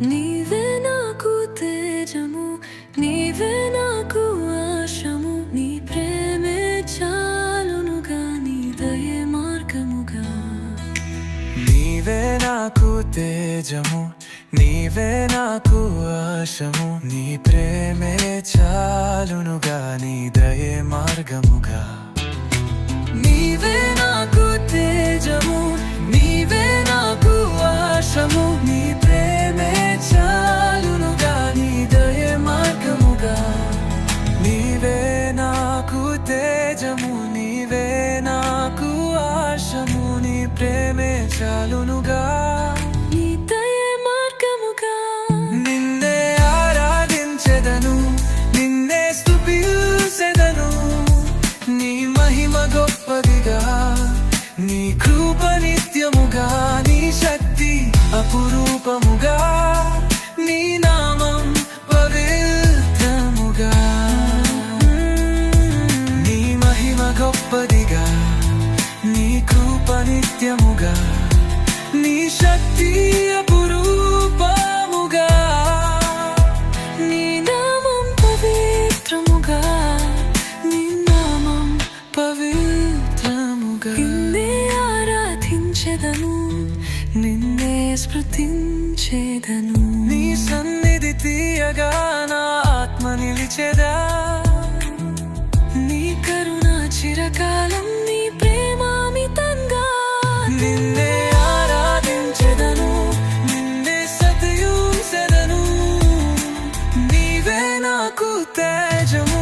నీవే నాకు తేజము నీవే నాకు ఆశము నీ ప్రేమే చాలునుగా నీ దయే మార్గముగా. నీవే నాకు తేజము నీవే నాకు ఆశము నీ ప్రేమే చాలునుగా నీ దయే మార్గముగా. ప్రేమే నిన్నే స్మృతించేదను. నీ సన్నిధి తీయగా నా ఆత్మ నిలిచెదా? నీ కరుణ చిరకాలం నీ ప్రేమామితంగా. నిన్నే ఆరాధించెదను నిన్నే సతయూసెదను నీవే నాకు తేజము.